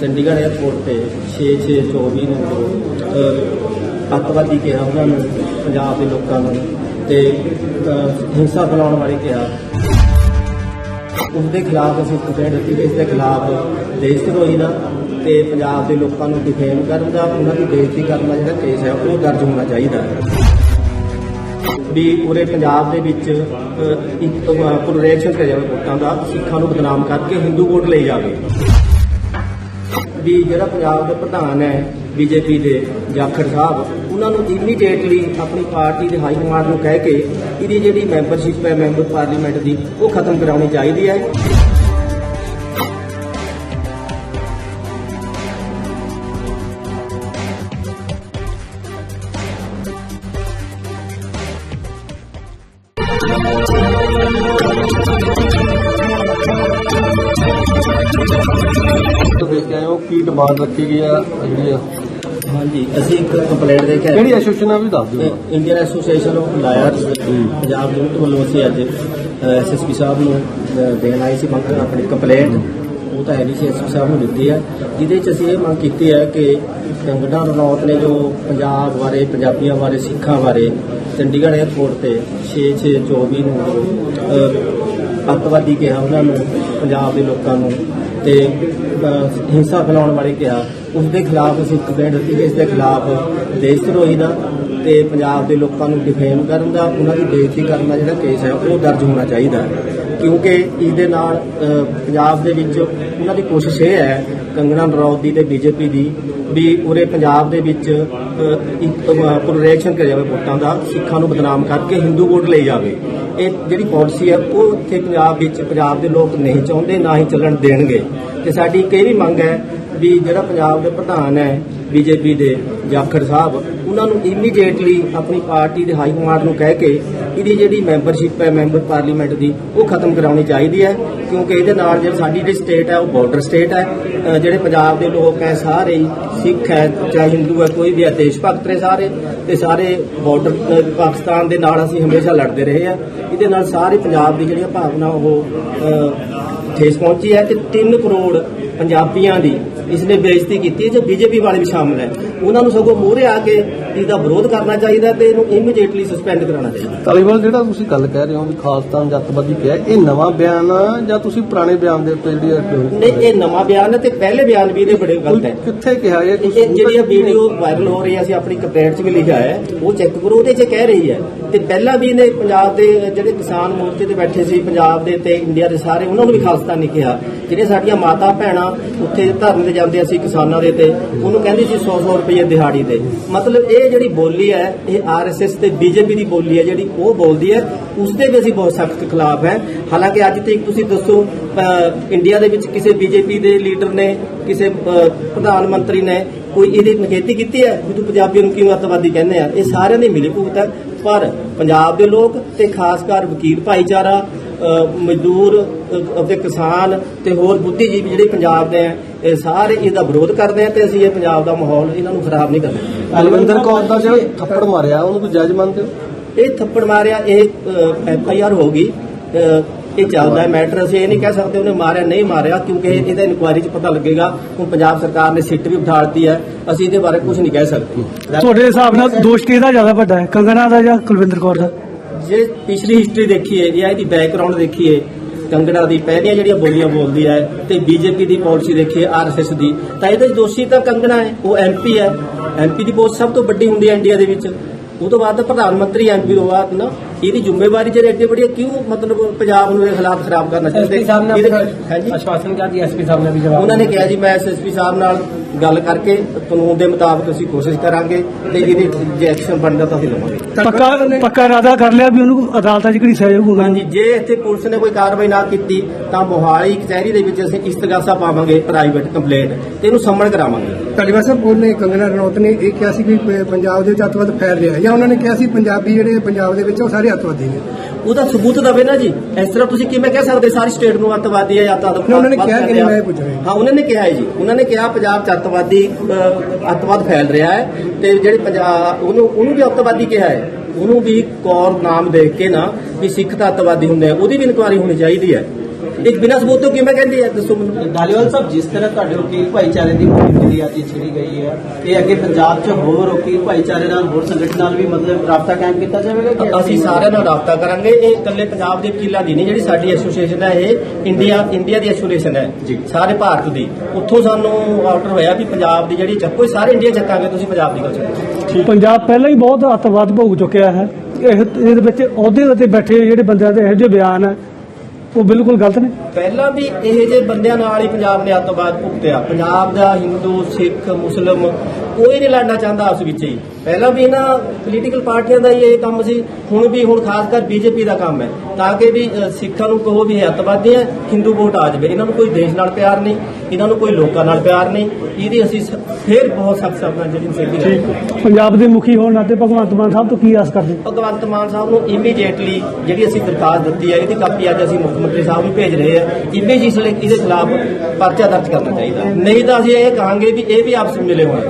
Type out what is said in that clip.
Chandigarh airport ਤੇ 6624 ਨੂੰ ਅਹ, ਅੱਤਵਾਦੀ ਕਿਹਾ ਉਹਨਾਂ ਨੂੰ ਪੰਜਾਬ ਦੇ ਲੋਕਾਂ ਨੂੰ ਤੇ ਹਿੰਸਾ ਫੈਲਾਉਣ ਵਾਲੇ ਕਿਹਾ। ਉਸ ਦੇ ਖਿਲਾਫ ਅਸੀਂ ਕੰਪਲੇਂਟ ਦਿੱਤੀ ਇਸ ਦੇ ਖਿਲਾਫ ਦੇਸ਼ ਧਰੋਹੀ ਦਾ ਤੇ ਪੰਜਾਬ ਦੇ ਲੋਕਾਂ ਨੂੰ ਡਿਫੇਮ ਕਰਨ ਦਾ ਉਹਨਾਂ ਦੀ ਬੇਇੱਜ਼ਤੀ ਕਰਨ ਦਾ ਜਿਹੜਾ ਕੇਸ ਹੈ ਉਹ ਦਰਜ ਹੋਣਾ ਚਾਹੀਦਾ ਵੀ ਪੂਰੇ ਪੰਜਾਬ ਦੇ ਵਿੱਚ ਇੱਕ ਪੁਨਰੇਸ਼ਨ ਕਰਿਆ ਵੋਟਾਂ ਦਾ ਸਿੱਖਾਂ ਨੂੰ ਬਦਨਾਮ ਕਰਕੇ ਹਿੰਦੂ ਵੋਟ ਲਈ ਜਾਵੇ। ਵੀ ਜਿਹੜਾ ਪੰਜਾਬ ਦੇ ਪ੍ਰਧਾਨ ਹੈ, ਬੀਜੇਪੀ ਦੇ ਜਾਖੜ ਸਾਹਿਬ, ਉਹਨਾਂ ਨੂੰ ਇਮੀਡੀਏਟਲੀ ਆਪਣੀ ਪਾਰਟੀ ਦੇ ਹਾਈ ਕਮਾਂਡ ਨੂੰ ਕਹਿ ਕੇ ਇਹਦੀ ਜਿਹੜੀ ਮੈਂਬਰਸ਼ਿਪ ਹੈ ਮੈਂਬਰ ਪਾਰਲੀਮੈਂਟ ਦੀ, ਉਹ ਖਤਮ ਕਰਾਉਣੀ ਚਾਹੀਦੀ ਹੈ। ਤੋਂ ਦੇਖ ਕੇ ਆਏ ਹੋ ਕੀ ਡਿਮਾਂਡ ਰੱਖੀ ਗਈ ਆ ਜਿਹੜੀ ਆ? ਹਾਂਜੀ ਅਸੀਂ ਇੱਕ ਕੰਪਲੇਂਟ ਦੇ ਕੇ ਕਿਹੜੀ ਐਸੋਸੀਏਸ਼ਨ ਆ ਵੀ ਦੱਸ ਦਿਓ। Indian Association of Lawyers Punjab unit ਵੱਲੋਂ ਅਸੀਂ ਅੱਜ ਐਸਐਸਪੀ ਸਾਹਿਬ ਨੂੰ ਦੇਣ ਆਏ ਸੀ ਮੰਗ ਆਪਣੀ ਕੰਪਲੇਂਟ ਉਹ ਤਾਂ ਹੈ ਨਹੀਂ ਸੀ ਐਸਪੀ ਸਾਹਿਬ ਨੂੰ ਦਿੱਤੀ ਹੈ ਜਿਹਦੇ ਚ ਅਸੀਂ ਇਹ ਮੰਗ ਕੀਤੀ ਹੈ ਕਿ ਕੰਗਣਾ ਰਣੌਤ ਨੇ ਜੋ ਪੰਜਾਬ ਬਾਰੇ ਪੰਜਾਬੀਆਂ ਬਾਰੇ ਸਿੱਖਾਂ ਬਾਰੇ ਚੰਡੀਗੜ੍ਹ 에ਅਰਪੋਰਟ ਤੇ 6624 ਨੂੰ ਅੱਤਵਾਦੀ ਕਿਹਾ ਉਹਨਾਂ ਨੂੰ ਪੰਜਾਬ ਦੇ ਲੋਕਾਂ ਨੂੰ। ਤੇ ਹਿੰਸਾ ਫੈਲਾਉਣ ਵਾਲੇ ਕਿਹਾ ਉਸ ਦੇ ਖਿਲਾਫ ਅਸੀਂ ਕੰਪਲੇਂਟ ਦਿੱਤੀ ਕਿ ਇਸ ਦੇ ਖਿਲਾਫ ਦੇਸ਼ ਧਰੋਹੀ ਦਾ ਤੇ ਪੰਜਾਬ ਦੇ ਲੋਕਾਂ ਨੂੰ ਡਿਫੇਮ ਕਰਨ ਦਾ, ਉਹਨਾਂ ਦੀ ਬੇਇੱਜ਼ਤੀ ਕਰਨ ਦਾ ਜਿਹੜਾ ਕੇਸ ਹੈ, ਉਹ ਦਰਜ ਹੋਣਾ ਚਾਹੀਦਾ ਕਿਉਂਕਿ ਇਸ ਦੇ ਨਾਲ ਪੰਜਾਬ ਦੇ ਵਿੱਚ ਉਹਨਾਂ ਦੀ ਕੋਸ਼ਿਸ਼ ਇਹ ਹੈ, ਕੰਗਣਾ ਰਣੌਤ ਦੀ ਤੇ ਬੀਜੇਪੀ ਦੀ, ਵੀ ਪੂਰੇ ਪੰਜਾਬ ਦੇ ਵਿੱਚ ਇੱਕ ਪੁਨਰੇਸ਼ਨ ਕਰਿਆ ਜਾਵੇ ਵੋਟਾਂ ਦਾ, ਸਿੱਖਾਂ ਨੂੰ ਬਦਨਾਮ ਕਰਕੇ ਹਿੰਦੂ ਵੋਟ ਲਈ ਜਾਵੇ। ਇਹ ਜਿਹੜੀ ਪਾਲਿਸੀ ਹੈ, ਉਹ ਇੱਥੇ ਪੰਜਾਬ ਵਿੱਚ, ਪੰਜਾਬ ਦੇ ਲੋਕ ਨਹੀਂ ਚਾਹੁੰਦੇ, ਨਾ ਹੀ ਚੱਲਣ ਦੇਣਗੇ। ਤੇ ਸਾਡੀ ਇੱਕ ਇਹ ਵੀ ਮੰਗ ਹੈ ਵੀ ਜਿਹੜਾ ਪੰਜਾਬ ਦੇ ਪ੍ਰਧਾਨ ਹੈ, ਬੀਜੇਪੀ ਦੇ ਜਾਖੜ ਸਾਹਿਬ, ਉਹਨਾਂ ਨੂੰ ਇਮੀਡੀਏਟਲੀ ਆਪਣੀ ਪਾਰਟੀ ਦੇ ਹਾਈ ਕਮਾਂਡ ਨੂੰ ਕਹਿ ਕੇ ਇਹਦੀ ਜਿਹੜੀ ਮੈਂਬਰਸ਼ਿਪ ਹੈ ਮੈਂਬਰ ਪਾਰਲੀਮੈਂਟ ਦੀ, ਉਹ ਖਤਮ ਕਰਾਉਣੀ ਚਾਹੀਦੀ ਹੈ। ਕਿਉਂਕਿ ਇਹਦੇ ਨਾਲ ਜਿਹੜੀ ਸਾਡੀ ਜਿਹੜੀ ਸਟੇਟ ਹੈ, ਉਹ ਬਾਰਡਰ ਸਟੇਟ ਹੈ। ਜਿਹੜੇ ਪੰਜਾਬ ਦੇ ਲੋਕ ਹੈ, ਸਾਰੇ ਹੀ ਸਿੱਖ ਹੈ, ਚਾਹੇ ਹਿੰਦੂ ਹੈ, ਕੋਈ ਵੀ ਹੈ, ਦੇਸ਼ ਭਗਤ ਨੇ ਸਾਰੇ ਤੇ ਸਾਰੇ ਬਾਰਡਰ ਪਾਕਿਸਤਾਨ ਦੇ ਨਾਲ ਅਸੀਂ ਹਮੇਸ਼ਾ ਲੜਦੇ ਰਹੇ ਆ ਇਹਦੇ ਨਾਲ ਸਾਰੇ ਪੰਜਾਬ ਦੀ ਜਿਹੜੀਆਂ ਭਾਵਨਾ ਉਹ ਠੇਸ ਪਹੁੰਚੀ ਹੈ ਤੇ 3 ਕਰੋੜ ਪੰਜਾਬੀਆਂ ਦੀ ਇਸਨੇ ਬੇਇੱਜ਼ਤੀ ਕੀਤੀ ਹੈ ਜੋ ਬੀਜੇਪੀ ਵਾਲੇ ਵੀ ਸ਼ਾਮਲ ਹੈ। ਉਹਨਾਂ ਨੂੰ ਸਗੋਂ ਮੂਹਰੇ ਆ ਕੇ ਇਹਦਾ ਵਿਰੋਧ ਕਰਨਾ ਚਾਹੀਦਾ ਤੇ ਇਹਨੂੰ ਇਮੀਡੀਏਟਲੀ ਸਸਪੈਂਡ ਕਰਾਉਣਾ ਚਾਹੀਦਾ। ਤਾਲੀਬਾਨ ਜਿਹੜਾ ਤੁਸੀਂ ਗੱਲ ਕਹਿ ਰਹੇ ਹੋ ਵੀ ਖਾਲਸਤਾਨ ਜੱਤਵਾਦੀ ਕਿਹਾ ਇਹ ਨਵਾਂ ਬਿਆਨ ਆ ਜਾਂ ਤੁਸੀਂ ਪੁਰਾਣੇ ਬਿਆਨ ਦੇ ਉੱਤੇ ਜਿਹੜੀ ਨਹੀਂ ਇਹ ਨਵਾਂ ਬਿਆਨ ਹੈ ਤੇ ਪਹਿਲੇ ਬਿਆਨ ਵੀ ਇਹਦੇ ਬੜੇ ਗਲਤ ਹੈ। ਕਿੱਥੇ ਕਿਹਾ ਇਹ ਜਿਹੜੀ ਵੀਡੀਓ ਵਾਇਰਲ ਹੋ ਰਹੀ ਹੈ ਅਸੀਂ ਆਪਣੀ ਕੰਪਲੇਂਟ 'ਚ ਵੀ ਲਿਖਿਆ ਹੈ ਉਹ ਚੈੱਕ ਕਰੋ ਉਹਦੇ 'ਚ ਕਹਿ ਰਹੀ ਹੈ। ਤੇ ਪਹਿਲਾਂ ਵੀ ਇਹਨੇ ਪੰਜਾਬ ਦੇ ਜਿਹੜੇ ਕਿਸਾਨ ਮੋਰਚੇ ਤੇ ਬੈਠੇ ਸੀ ਪੰਜਾਬ ਦੇ ਤੇ ਇੰਡੀਆ ਦੇ ਸਾਰੇ ਉਹਨਾਂ ਨੂੰ ਵੀ ਖਾਲਸਤਾਨੀ ਕਿਹਾ ਜਿਹੜੀਆਂ ਸਾਡੀਆਂ ਮਾਤਾ ਭੈਣਾਂ ਉੱਥੇ ਧਰਨੇ ਤੇ ਜਾਂਦੇ ਸੀ ਕਿਸਾਨਾਂ ਦੇ ਤੇ। ਉਹਨੂੰ ਕਹਿੰਦੀ ਸੀ 100 100 ਰੁਪਏ ਦਿਹਾੜੀ ਤੇ। ਮਤਲਬ ਇਹ ਜਿਹੜੀ ਬੋਲੀ ਹੈ ਇਹ ਆਰਐਸਐਸ ਤੇ ਬੀਜੇਪੀ ਦੀ ਬੋਲੀ ਹੈ ਜਿਹੜੀ ਉਹ ਬੋਲਦੀ ਹੈ। ਉਸ ਦੇ ਵੀ ਅਸੀਂ ਬਹੁਤ ਸਖਤ ਖਿਲਾਫ ਹੈ। ਹਾਲਾਂਕਿ ਅੱਜ ਤੱਕ ਤੁਸੀਂ ਦੱਸੋ ਅਹ, ਇੰਡੀਆ ਦੇ ਵਿੱਚ ਕਿਸੇ ਬੀਜੇਪੀ ਦੇ ਲੀਡਰ ਨੇ ਕਿਸੇ ਪ੍ਰਧਾਨ ਮੰਤਰੀ ਨੇ ਕੋਈ ਇਹਦੀ ਨਿਖੇਧੀ ਕੀਤੀ ਹੈ? ਵੀ ਤੂੰ ਪੰਜਾਬੀਆਂ ਨੂੰ ਕਿਉਂ ਅੱਤਵਾਦੀ ਕਹਿੰਦੇ ਆ? ਇਹ ਸਾਰਿਆਂ ਦੀ ਮਿਲੀ ਭੁਗਤ ਹੈ। ਪਰ ਪੰਜਾਬ ਦੇ ਲੋਕ ਤੇ ਖਾਸ ਕਰ ਵਕੀਲ ਭਾਈਚਾਰਾ ਮਜ਼ਦੂਰ ਅਤੇ ਕਿਸਾਨ ਤੇ ਹੋਰ ਬੁੱਧੀਜੀਵੀ ਜਿਹੜੇ ਪੰਜਾਬ ਦੇ ਆ ਇਹ ਸਾਰੇ ਇਹਦਾ ਵਿਰੋਧ ਕਰਦੇ ਆ ਤੇ ਅਸੀਂ ਇਹ ਪੰਜਾਬ ਦਾ ਮਾਹੌਲ ਇਹਨਾਂ ਨੂੰ ਖਰਾਬ ਨਹੀਂ ਕਰਨਾ ਅਲਵਿੰਦਰ ਕੌਰ ਦਾ ਜਿਹੜਾ ਥੱਪੜ ਮਾਰਿਆ ਉਹਨੂੰ ਕੋਈ ਜਾਇਜ਼ ਮੰਨਦੇ ਹੋ? ਇਹ ਥੱਪੜ ਮਾਰਿਆ ਇਹ ਐਫ ਆਈ ਆਰ ਹੋ ਗਈ। ਇਹ ਚੱਲਦਾ ਹੈ ਮੈਟਰ ਅਸੀਂ ਇਹ ਨਹੀਂ ਕਹਿ ਸਕਦੇ ਉਹਨੇ ਮਾਰਿਆ ਨਹੀਂ ਮਾਰਿਆ ਕਿਉਂਕਿ ਇਹ- ਇਹਦਾ ਇਨਕੁਆਇਰੀ 'ਚ ਪਤਾ ਲੱਗੇਗਾ ਹੁਣ ਪੰਜਾਬ ਸਰਕਾਰ ਨੇ ਸਿੱਟ ਵੀ ਉਠਾਲਤੀ ਹੈ ਅਸੀਂ ਇਹਦੇ ਬਾਰੇ ਕੁਝ ਨਹੀਂ ਕਹਿ ਸਕਦੇ। ਤੁਹਾਡੇ ਹਿਸਾਬ ਨਾਲ ਦੋਸ਼ ਕਿਹਦਾ ਜ਼ਿਆਦਾ ਵੱਡਾ ਹੈ? ਕੰਗਨਾ ਦਾ ਜਾਂ ਕੁਲਵਿੰਦਰ ਕੌਰ ਦਾ? ਜੇ ਪਿਛਲੀ ਹਿਸਟਰੀ ਦੇਖੀਏ ਜਾਂ ਇਹਦੀ ਬੈਕਗ੍ਰਾਉਂਡ ਦੇਖੀਏ ਕੰਗਣਾ ਦੀ, ਪਹਿਲੀਆਂ ਜਿਹੜੀਆਂ ਬੋਲੀਆਂ ਬੋਲਦੀ ਹੈ ਤੇ ਬੀਜੇਪੀ ਦੀ ਪਾਲਿਸੀ ਦੇਖੀਏ ਆਰਐਸਐਸ ਦੀ, ਤਾਂ ਇਹਦੇ ਦੋਸ਼ੀ ਤਾਂ ਕੰਗਣਾ ਹੈ, ਉਹ ਐਮਪੀ ਹੈ। ਐਮਪੀ ਦੀ ਪੋਸਟ ਸਭ ਤੋਂ ਵੱਡੀ ਹੁੰਦੀ ਹੈ ਇੰਡੀਆ ਦੇ ਵਿੱਚ। ਉਹ ਤੋਂ ਬਾਅਦ ਪ੍ਰਧਾਨ ਮੰਤਰੀ ਐਮਪੀ ਤੋਂ ਬਾਅਦ ਨਾ ਇਹਦੀ ਜ਼ਿੰਮੇਵਾਰੀ ਜਿਹੜੇ ਐਡੇ ਵੱਡੀ ਹੈ, ਕਿਉਂ ਮਤਲਬ ਪੰਜਾਬ ਨੂੰ ਇਹਦੇ ਹਾਲਾਤ ਖਰਾਬ ਕਰਨਾ ਚਾਹੁੰਦੇ? ਇਹਦੇ- ਹਾਂਜੀ ਆਸ਼ਵਾਸਨ ਕਿਹਾ ਜੀ ਐਸਪੀ ਸਾਹਿਬ ਨੇ ਵੀ ਉਹਨਾਂ ਨੇ ਕਿਹਾ ਜੀ ਮੈਂ ਐਸਐਸਪੀ ਸਾਹਿਬ ਨਾਲ ਗੱਲ ਕਰਕੇ ਕਾਨੂੰਨ ਦੇ ਮੁਤਾਬਕ ਅਸੀਂ ਕੋਸ਼ਿਸ਼ ਕਰਾਂਗੇ ਤੇ ਇਹਦੇ ਜੇ ਐਕਸ਼ਨ ਬਣਦਾ ਤਾਂ ਅਸੀਂ ਲਵਾਂਗੇ। ਪੱਕਾ ਪੱਕਾ ਇਰਾਦਾ ਕਰ ਲਿਆ ਵੀ ਉਹਨੂੰ ਅਦਾਲਤਾਂ 'ਚ ਘੜੀਸਿਆ ਜਾਊਗਾ ਹਾਂਜੀ ਜੇ ਇੱਥੇ ਪੁਲਿਸ ਨੇ ਕੋਈ ਕਾਰਵਾਈ ਨਾ ਕੀਤੀ ਤਾਂ ਮੋਹਾਲੀ ਕਚਹਿਰੀ ਦੇ ਵਿੱਚ ਅਸੀਂ ਇਸਤਗਾਸਾ ਪਾਵਾਂਗੇ ਪ੍ਰਾਈਵੇਟ ਕੰਪਲੇਂਟ ਤੇ ਇਹਨੂੰ ਸੰਮਣ ਕਰਾਵਾਂਗੇ। ਧਾਲੀਵਾਲ ਸਾਹਿਬ ਉਹਨੇ ਕੰਗਨਾ ਰਣੌਤ ਨੇ ਇਹ ਕਿਹਾ ਸੀ ਕਿ ਪੰਜਾਬ ਦੇ ਵਿੱਚ ਅੱਤਵਾਦ ਫੈਲ ਰਿਹਾ ਹੈ। ਜਾਂ ਉਹਨਾਂ ਨੇ ਕਿਹਾ ਸੀ ਪੰਜਾਬੀ ਜਿਹੜੇ ਪੰਜਾਬ ਦੇ ਵਿੱਚ ਉਹ ਸਾਰੇ ਅੱਤਵਾਦੀ ਨੇ। ਉਹਦਾ ਸਬੂਤ ਦਵੇ ਨਾ ਜੀ। ਇਸ ਤਰ੍ਹਾਂ ਤੁਸੀਂ ਕਿਵੇਂ ਕਹਿ ਸਕਦੇ ਸਾਰੀ ਸਟੇਟ ਨੂੰ ਅੱਤਵਾਦੀ ਹੈ ਜਾਂ ਤਾਂ ਉਹਨਾਂ ਨੇ ਕਿਹਾ ਕਿ ਮੈਂ ਪੁੱਛ ਰਿਹਾ। ਹਾਂ ਉਹਨਾਂ ਨੇ ਕਿਹਾ ਹੈ ਜੀ। ਉਹਨਾਂ ਨੇ ਕਿਹਾ ਪੰਜਾਬ ਚ ਅੱਤਵਾਦੀ ਅੱਤਵਾਦ ਫੈਲ ਰਿਹਾ ਹੈ ਤੇ ਜਿਹੜੇ ਪੰਜਾਬ ਉਹਨੂੰ ਉਹਨੂੰ ਵੀ ਅੱਤਵਾਦੀ ਕਿਹਾ ਹੈ। ਉਹਨੂੰ ਵੀ ਕੌਰ ਨਾਮ ਦੇਖ ਕੇ ਨਾ ਵੀ ਸਿੱਖ ਤਾਂ ਅੱਤਵਾਦੀ ਹੁੰਦੇ ਆ ਉਹਦੀ ਵੀ ਇਨਕੁਆਇਰੀ ਹੋਣੀ ਚਾਹੀਦੀ ਹੈ। ਇੱਕ ਬਿਨਾਂ ਸਬੂਤ ਤੋਂ ਕਿਵੇਂ ਕਹਿੰਦੀ ਹੈ? ਦੱਸੋ ਮੈਨੂੰ। ਧਾਲੀਵਾਲ ਸਾਹਿਬ ਜਿਸ ਤਰ੍ਹਾਂ ਤੁਹਾਡੇ ਵਕੀਲ ਭਾਈਚਾਰੇ ਦੀ ਮੁਹਿੰਮ ਅੱਜ ਛਿੜੀ ਗਈ ਹੈ। ਇਹ ਅੱਗੇ ਪੰਜਾਬ 'ਚ ਹੋਰ ਵਕੀਲ ਭਾਈਚਾਰੇ ਨਾਲ ਹੋਰ ਸੰਗਠਨ ਨਾਲ ਵੀ ਮਤਲਬ ਰਾਬਤਾ ਕਾਇਮ ਕੀਤਾ ਜਾਵੇਗਾ ਕਿ ਅਸੀਂ ਸਾਰਿਆਂ ਨਾਲ ਰਾਬਤਾ ਕਰਾਂਗੇ। ਇਹ ਇਕੱਲੇ ਪੰਜਾਬ ਦੇ ਵਕੀਲਾਂ ਦੀ ਨਹੀਂ ਜਿਹੜੀ ਸਾਡੀ ਐਸੋਸੀਏਸ਼ਨ ਹੈ ਇਹ ਇੰਡੀਆ ਇੰਡੀਆ ਦੀ ਐਸੋਸੀਏਸ਼ਨ ਹੈ। ਸਾਰੇ ਭਾਰਤ ਦੀ। ਉੱਥੋਂ ਸਾਨੂੰ ਆਰਡਰ ਹੋਇਆ ਵੀ ਪੰਜਾਬ ਦੀ ਜਿਹੜੀ ਚੱਕੋ ਸਾਰੇ ਇੰਡੀਆ ਚੱਕਾਂਗੇ ਤੁਸੀਂ ਪੰਜਾਬ ਦੀ ਗੱਲ ਚੱਕੋ ਪੰਜਾਬ ਪਹਿਲਾਂ ਹੀ ਬਹੁਤ ਅੱਤਵਾਦ ਭੋਗ ਚੁੱਕਿਆ ਹੈ। ਇਹ ਇਹਦੇ ਵਿੱਚ ਅਹੁਦੇ ਤੇ ਬੈਠੇ ਜਿਹੜੇ ਬੰਦਿਆਂ ਦੇ ਇਹੋ ਜਿਹੇ ਬਿਆਨ ਹੈ। ਉਹ ਬਿਲਕੁਲ ਗਲਤ ਨੇ। ਪਹਿਲਾਂ ਵੀ ਇਹ ਜੇ ਬੰਦਿਆਂ ਨਾਲ ਹੀ ਪੰਜਾਬ ਨੇ ਅੱਤਵਾਦ ਭੁਗਤਿਆ। ਪੰਜਾਬ ਦਾ ਹਿੰਦੂ ਸਿੱਖ ਮੁਸਲਮ ਕੋਈ ਨਹੀਂ ਲੜਨਾ ਚਾਹੁੰਦਾ ਉਸ ਵਿੱਚ ਹੀ। ਪਹਿਲਾਂ ਵੀ ਇਹਨਾਂ ਪੋਲੀਟੀਕਲ ਪਾਰਟੀਆਂ ਦਾ ਹੀ ਇਹ ਕੰਮ ਸੀ। ਹੁਣ ਵੀ ਹੁਣ ਖਾਸ ਕਰ ਬੀਜੇਪੀ ਦਾ ਕੰਮ ਹੈ। ਤਾਂ ਕਿ ਵੀ ਸਿੱਖਾਂ ਨੂੰ ਕਹੋ ਵੀ ਅੱਤਵਾਦੀ ਹੈ ਹਿੰਦੂ ਵੋਟ ਆ ਜਾਵੇ। ਇਹਨਾਂ ਨੂੰ ਕੋਈ ਦੇਸ਼ ਨਾਲ ਪਿਆਰ ਨਹੀਂ ਇਹਨਾਂ ਨੂੰ ਕੋਈ ਲੋਕਾਂ ਨਾਲ ਪਿਆਰ ਨਹੀਂ। ਇਹਦੀ ਅਸੀਂ ਫਿਰ ਬਹੁਤ ਸਖਤ ਸ਼ਬਦਾਂ ਜਿਹੜੀ ਕਰਾਂਗੇ ਪੰਜਾਬ ਦੇ ਮੁਖੀ ਹੋਣ ਨਾਤੇ ਭਗਵੰਤ ਮਾਨ ਸਾਹਿਬ ਤੋਂ ਕੀ ਆਸ ਕਰਦੇ? ਭਗਵੰਤ ਮਾਨ ਸਾਹਿਬ ਨੂੰ ਇਮੀਡੀਏਟਲੀ ਜਿਹੜੀ ਅਸੀਂ ਦਰਖਾਸਤ ਦਿੱਤੀ ਹੈ ਇਹਦੀ ਕਾਪੀ ਅੱਜ ਅਸੀਂ ਮੁੱਖ ਮੰਤਰੀ ਸਾਹਿਬ ਨੂੰ ਭੇਜ ਰਹੇ ਹਾਂ। ਇਮੀਡੀਏਟਲੀ ਇਹਦੇ ਖਿਲਾਫ ਪਰਚਾ ਦਰਜ ਕਰਨਾ ਚਾਹੀਦਾ। ਨਹੀਂ ਤਾਂ ਅਸੀਂ ਇਹ ਕਹਾਂਗੇ ਵੀ ਇਹ ਵੀ ਆਪਸ ਵਿੱਚ ਮਿਲੇ ਹੋਏ